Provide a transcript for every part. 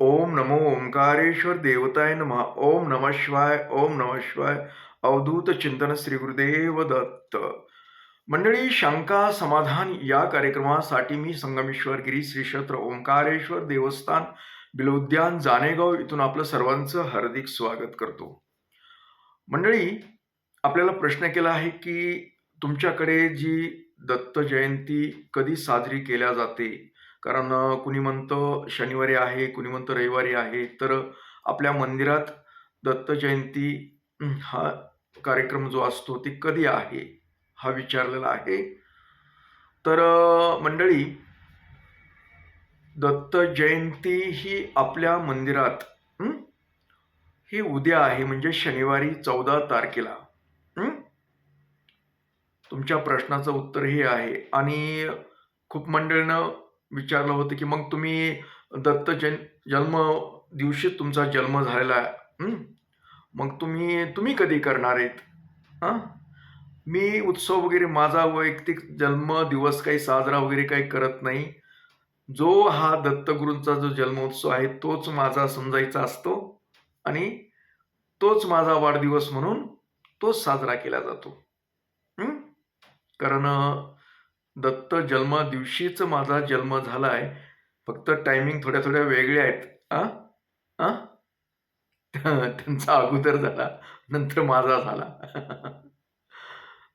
ओम नमो ओंकारेश्वर देवताय नमः ओम नमः शिवाय ओम नमः शिवाय अवधूत चिंतन श्री गुरुदेव दत्त। मंडळी शंका समाधान या कार्यक्रमासाठी मी संगमेश्वर गिरी श्री क्षेत्र ओंकारेश्वर देवस्थान बिलोद्यान जानेगाव इथून आपलं सर्वांचं हार्दिक स्वागत करतो। मंडळी आपल्याला प्रश्न केला आहे की तुमच्याकडे जी दत्त जयंती कधी साजरी केल्या जाते? कारण कुणी म्हणतं शनिवारी आहे कुणी म्हणतं रविवारी आहे तर आपल्या मंदिरात दत्त जयंती हा कार्यक्रम जो असतो ते कधी आहे? हा विचारलेला आहे. तर मंडळी दत्त जयंती ही आपल्या मंदिरात ही उद्या आहे म्हणजे शनिवारी चौदा तारखेला तुमच्या प्रश्नाचं उत्तर हे आहे. आणि खूप मंडळीनं विचारलं होतं की मग तुम्ही दत्त जन जन्म दिवशी तुमचा जन्म झालेला आहे. मग तुम्ही तुम्ही कधी करणार आहेत? हां? मी उत्सव वगैरे माझा वैयक्तिक जन्म दिवस काही साजरा वगैरे काही करत नाही. जो हा दत्तगुरूंचा जो जन्मोत्सव आहे तोच माझा समजायचा असतो आणि तोच माझा वाढदिवस म्हणून तोच साजरा केला जातो. कारण दत्त जन्मा दिवशीच माझा जन्म झाला आहे फक्त टायमिंग थोड्या थोड्या वेगळ्या आहेत. आ? आ? त्यांचा अगोदर झाला नंतर माझा झाला.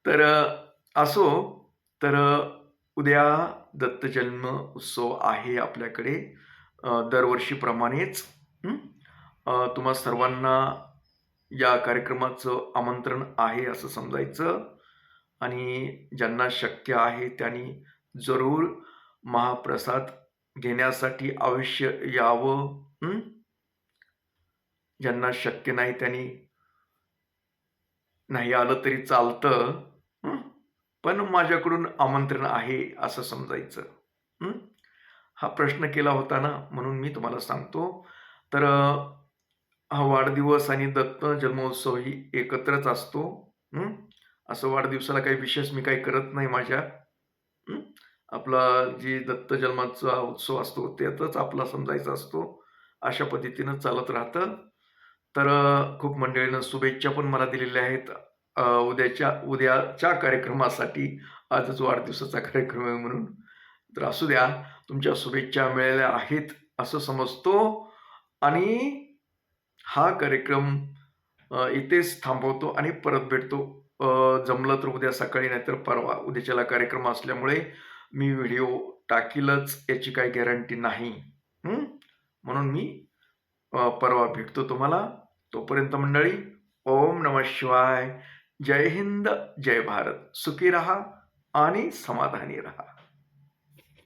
तर असो तर उद्या दत्त जन्म उत्सव आहे आपल्याकडे दरवर्षीप्रमाणेच. तुम्हा सर्वांना या कार्यक्रमाचं आमंत्रण आहे असं समजायचं. आणि ज्यांना शक्य आहे त्यांनी जरूर महाप्रसाद घेण्यासाठी अवश्य यावं ज्यांना शक्य नाही त्यांनी नाही आलं तरी चालतं पण माझ्याकडून आमंत्रण आहे असं समजायचं हा? प्रश्न केला होता ना म्हणून मी तुम्हाला सांगतो. तर हा वाढदिवस आणि दत्त जन्मोत्सव ही एकत्रच असतो असं वाढदिवसाला काही विशेष मी काही करत नाही माझ्या. आपला जी दत्त जन्माचा उत्सव असतो त्यातच आपला समजायचा असतो. अशा पद्धतीनं चालत राहतं. तर खूप मंडळीनं शुभेच्छा पण मला दिलेल्या आहेत. उद्याच्या उद्याच्या कार्यक्रमासाठी आजच वाढदिवसाचा कार्यक्रम आहे म्हणून. तर असू द्या तुमच्या शुभेच्छा मिळाल्या आहेत असं समजतो. आणि हा कार्यक्रम इथेच थांबवतो आणि परत भेटतो. जमलं तर उद्या सकाळी नाहीतर परवा. उद्याच्याला कार्यक्रम असल्यामुळे मी व्हिडिओ टाकीलच याची काही गॅरंटी नाही. म्हणून मी परवा भेटतो तुम्हाला. तोपर्यंत मंडळी ओम नम शिवाय. जय हिंद जय भारत. सुखी रहा आणि समाधानी रहा.